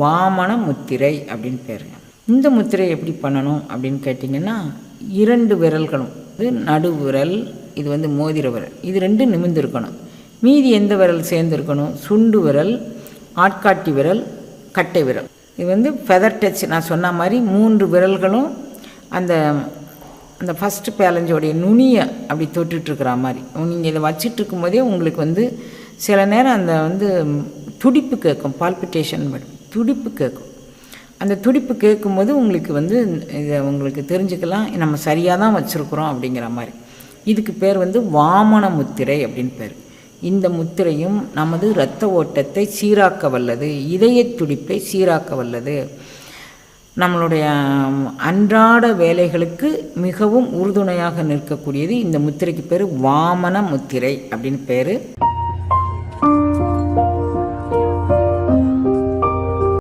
வாமன முத்திரை அப்படின்னு பேருங்க. இந்த முத்திரை எப்படி பண்ணணும் அப்படின்னு கேட்டிங்கன்னா இரண்டு விரல்களும் இது நடு விரல் இது வந்து மோதிர விரல். இது ரெண்டும் நிமிந்திருக்கணும் மீதி எந்த விரல் சேர்ந்துருக்கணும்? சுண்டு விரல் ஆட்காட்டி விரல் கட்டை விரல். இது வந்து ஃபெதர் டச் நான் சொன்ன மாதிரி மூன்று விரல்களும் அந்த அந்த ஃபஸ்ட்டு பேலஞ்சோடைய நுனியை அப்படி தொட்டுட்ருக்கிற மாதிரி. நீங்கள் இதை வச்சிட்டு இருக்கும்போதே உங்களுக்கு வந்து சில நேரம் அந்த வந்து துடிப்பு கேட்கும் பால்பிட்டேஷன் துடிப்பு கேட்கும். அந்த துடிப்பு கேட்கும்போது உங்களுக்கு வந்து இதை உங்களுக்கு தெரிஞ்சுக்கலாம். நம்ம சரியாக தான் வச்சுருக்குறோம் அப்படிங்கிற மாதிரி. இதுக்கு பேர் வந்து வாமன முத்திரை அப்படின்னு பேர். இந்த முத்திரையும் நமது இரத்த ஓட்டத்தை சீராக்க வல்லது. இதய துடிப்பை சீராக்க வல்லது. நம்மளுடைய அன்றாட வேலைகளுக்கு மிகவும் உறுதுணையாக நிற்கக்கூடியது இந்த முத்திரைக்கு பேர் வாமன முத்திரை அப்படின்னு பேர்.